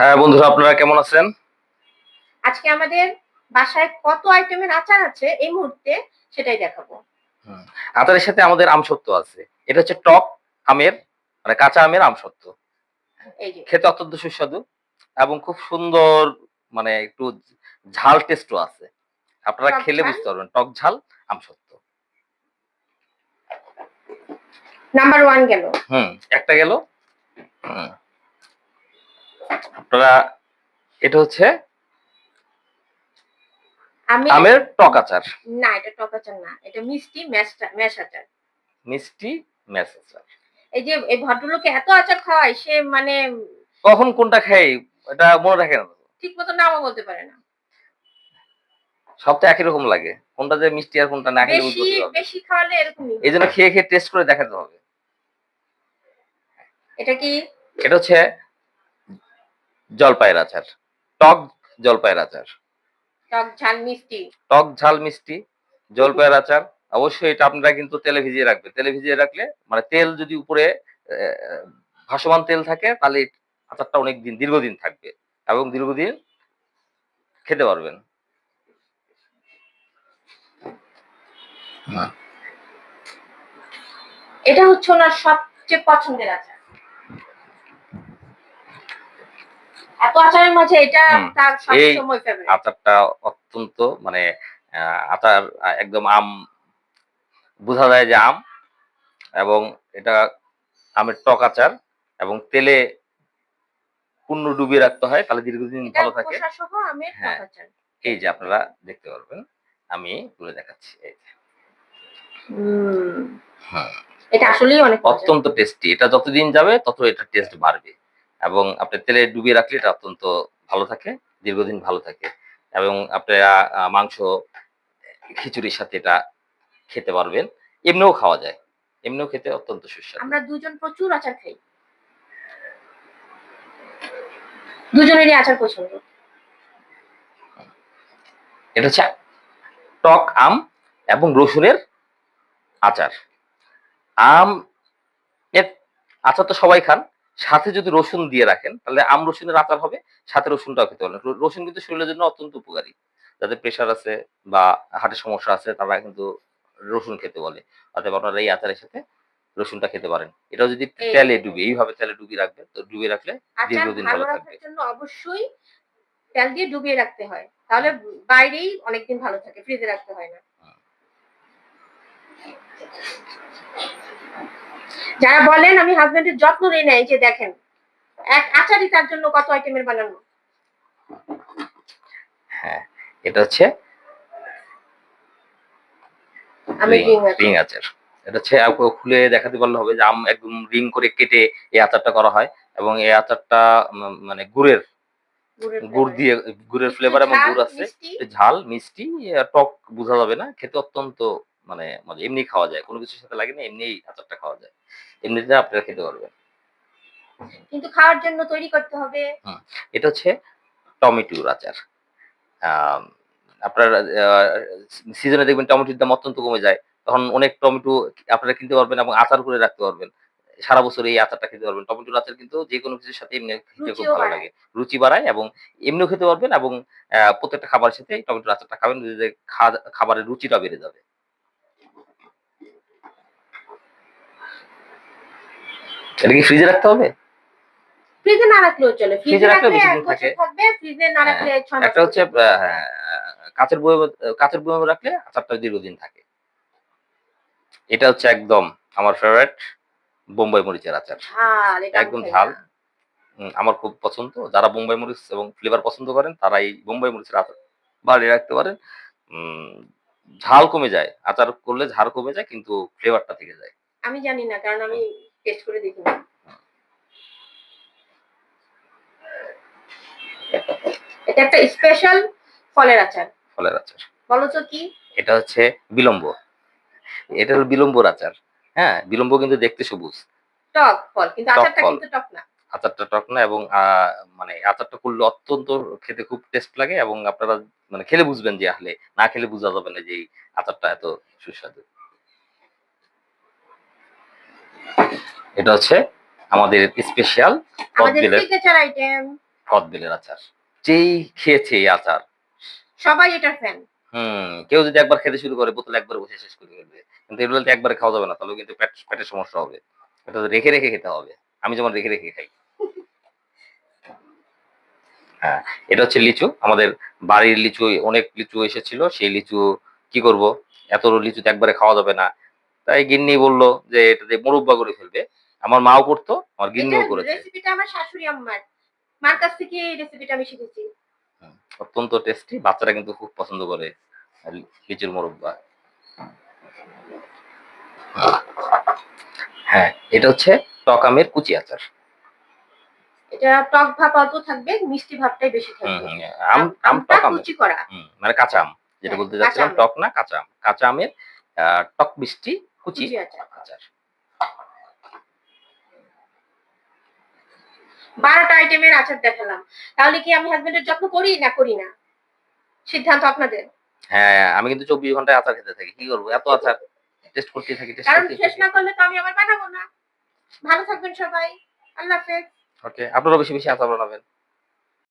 হ্যাঁ বন্ধুরা আপনারা কেমন আছেন? আজকে আমাদের বাসায় কত আইটেমের আচার আছে এই মুহূর্তে সেটাই দেখাবো। আচারের সাথে আমাদের আমসত্ব আছে। এটা হচ্ছে টক আমের মানে কাঁচা আমের আমসত্ব এই খেতে অত্যন্ত সুস্বাদু এবং খুব সুন্দর মানে একটু ঝাল টেস্টও আছে। আপনারা খেলে বুঝতে পারবেন টক ঝাল আমসত্ব নাম্বার ওয়ান গেল। হুম একটা গেল। হুম। আপনারা এটা হচ্ছে আমের টক আচার। না এটা টক আচার না এটা মিষ্টি ম্যাশ ম্যাশ আচার। মিষ্টি ম্যাস আচার। এই যে এই ভদ্রলোকে এত আচার খাওয়ায় সে মানে কখন কোনটা খাই এটা মনে রাখে না। ঠিক মতো নামও বলতে পারে না। সব তো একই রকম লাগে কোনটা যে মিষ্টি আর কোনটা না খেলে বেশি বেশি খাওয়ালে এরকমই এই জন্য খেয়ে খেয়ে টেস্ট করে দেখাতে হবে। এটা কি? এটা হচ্ছে জলপাইয়ের আচার টক জলপাইয়ের আচার টক ঝাল মিষ্টি। টক ঝাল মিষ্টি জলপাইয়ের আচার অবশ্যই এটা আপনারা কিন্তু তেলে ভিজিয়ে রাখবেন। তেলে ভিজিয়ে রাখলে মানে তেল যদি উপরে ভাসমান তেল থাকে তাহলে আচারটা অনেক দিন দীর্ঘদিন থাকবে এবং দীর্ঘদিন খেতে পারবেন। এটা হচ্ছে ওনার সবচেয়ে পছন্দের আচার। এত আচারের মাঝে এটা তার সবসময় ফেভারিট আচারটা অত্যন্ত মানে আচার একদম আম বোঝা যায় যে আম এবং এটা আমের টক আচার এবং তেলে পূর্ণ ডুবিয়ে রাখতে হয় তাহলে দীর্ঘদিন ভালো থাকে। হ্যাঁ। এই যে আপনারা দেখতে পারবেন আমি তুলে দেখাচ্ছি এই যে। হ্যাঁ। এটা আসলেই অনেক অত্যন্ত টেস্টি এটা যতদিন যাবে তত এটা টেস্ট বাড়বে। এবং আপনি তেলে ডুবিয়ে রাখলে এটা অত্যন্ত ভালো থাকে দীর্ঘদিন ভালো থাকে। এবং আপনারা মাংস খিচুড়ির সাথে এটা খেতে পারবেন। এমনিও খাওয়া যায়। এমনিও খেতে অত্যন্ত সুস্বাদু। আমরা দুজন প্রচুর আচার খাই। দুজনেরই আচার পছন্দ। এটা হচ্ছে টক আম এবং রসুনের আচার। আম এর আচার তো সবাই খান সাথে যদি রসুন দিয়ে রাখেন তাহলে আম রসুনের আচার হবে সাথে রসুনটাও খেতে পারবেন। রসুন কিন্তু শরীরের জন্য অত্যন্ত উপকারী। যাদের প্রেশার আছে বা হার্টের সমস্যা আছে তারা কিন্তু রসুন খেতে বলে। অতএব আপনারা এই আচারের সাথে রসুনটা খেতে পারেন। এটাও যদি তেলে ডুবে এইভাবে তেলে ডুবিয়ে রাখবেন তো ডুবিয়ে রাখলে দীর্ঘদিন ভালো থাকবে। জন্য অবশ্যই তেল দিয়ে ডুবিয়ে রাখতে হয়। তাহলে বাইরেই অনেকদিন ভালো থাকে ফ্রিজে রাখতে হয় না। যারা বলেন আমি হাজবেন্ডের যত্ন নেই না এই যে দেখেন এক আচারই তার জন্য কত আইটেমের বানানো? হ্যাঁ এটা হচ্ছে আমি রিং আচার। এটা হচ্ছে খুলে দেখাতে পারলে হবে যে আম একদম রিং করে কেটে এই আচারটা করা হয় এবং এই আচারটা মানে গুড়ের গুড় দিয়ে গুড়ের ফ্লেভার এবং গুড় আছে। ঝাল মিষ্টি টক বোঝা যাবে না খেতে অত্যন্ত মানে মজা এমনি খাওয়া যায়। কোনো কিছুর সাথে লাগে না এমনি আচারটা খাওয়া যায়। এমনিতে আপনারা খেতে পারবেন। কিন্তু খাওয়ার জন্য তৈরি করতে হবে। এটা হচ্ছে টমেটোর আচার। আপনার সিজনে দেখবেন টমেটোর দাম অত্যন্ত কমে যায়। তখন অনেক টমেটো আপনারা কিনতে পারবেন এবং আচার করে রাখতে পারবেন। সারা বছর এই আচারটা খেতে পারবেন। টমেটোর আচার কিন্তু যে কোনো কিছুর সাথে এমনি খেতে খুব ভালো লাগে। রুচি বাড়ায় এবং এমনিও খেতে পারবেন এবং প্রত্যেকটা খাবারের সাথে টমেটোর আচারটা খাবেন। খাবারের রুচিটা বেড়ে যাবে। এটা কি ফ্রিজে রাখতে হবে? ফ্রিজে না রাখলেও চলে। ফ্রিজে রাখলে রাখলে বেশি দিন থাকে। থাকবে ফ্রিজে না রাখলে ছয় মাস একটা হচ্ছে হ্যাঁ, কাঁচের বয়মে কাঁচের বয়মে রাখলে আচারটা দীর্ঘদিন থাকে। এটা হচ্ছে একদম আমার ফেভারিট বোম্বাই মরিচের আচার। একদম ঝাল। আমার খুব পছন্দ। যারা বোম্বাই মরিচ এবং ফ্লেভার পছন্দ করেন তারা এই বোম্বাই মরিচের আচার বাড়িয়ে রাখতে পারেন। ঝাল কমে যায়। আচার করলে ঝাল কমে যায় কিন্তু ফ্লেভারটা থেকে যায়। আমি জানি না কারণ আমি টেস্ট করে দেখি এটা একটা স্পেশাল ফলের আচার। ফলের আচার। বলো তো কি? এটা হচ্ছে বিলম্ব। এটা হলো বিলম্বর আচার। হ্যাঁ বিলম্ব কিন্তু দেখতে সবুজ। টক ফল কিন্তু আচারটা কিন্তু টক না। আচারটা টক না এবং আহ, মানে আচারটা করলে অত্যন্ত খেতে খুব টেস্ট লাগে এবং আপনারা মানে খেলে বুঝবেন যে আসলে না খেলে বোঝা যাবে না যে এই আচারটা এত সুস্বাদু। এটা হচ্ছে আমাদের স্পেশাল টক আমাদের বেলের সিগনেচার আইটেম কদবেলের আচার। যেই খেয়েছে এই আচার। সবাই এটার ফ্যান হুম কেউ যদি একবার খেতে শুরু করে বোতল একবার বসে শেষ করে ফেলবে। কিন্তু এগুলো একবারে খাওয়া যাবে না তাহলে কিন্তু পেট পেটের সমস্যা হবে। এটা রেখে রেখে খেতে হবে। আমি যেমন রেখে রেখে খাই। হ্যাঁ এটা হচ্ছে লিচু। আমাদের বাড়ির লিচু অনেক লিচু এসেছিল। সেই লিচু কি করব? এত লিচু তো একবারে খাওয়া যাবে না। তাই গিন্নি বলল যে এটাতে মুরব্বা করে ফেলবে। আমার মাও করতো আমার গিন্নিও করেছে। রেসিপিটা আমার শাশুড়ি আম্মার। মার কাছ থেকে এই রেসিপিটা আমি শিখেছি। অত্যন্ত টেস্টি বাচ্চারা কিন্তু খুব পছন্দ করে লিচুর মোরব্বা। হ্যাঁ এটা হচ্ছে টক আমের কুচি আচার। এটা টক ভাব অল্প থাকবে মিষ্টি ভাবটাই বেশি থাকবে। আম আম টক আমের। কুচি করা। মানে কাঁচা আম যেটা হ্যাঁ, বলতে যাচ্ছিলাম। টক না কাঁচা আম। কাঁচা আমের টক মিষ্টি কুচি আচার বারোটা আইটেমের আচার দেখালাম। তাহলে কি আমি হাজবেন্ডের যত্ন করি না করি না? সিদ্ধান্ত আপনাদের? হ্যাঁ আমি কিন্তু চব্বিশ ঘন্টায় আচার খেতে থাকি। কি করব? এত আচার টেস্ট করতে থাকি টেস্ট কারণ শেষ না করলে তো আমি আবার বানাবো না। ভালো থাকবেন সবাই। আল্লাহ হাফেজ। ওকে আপনারা বেশি বেশি আচার বানাবেন।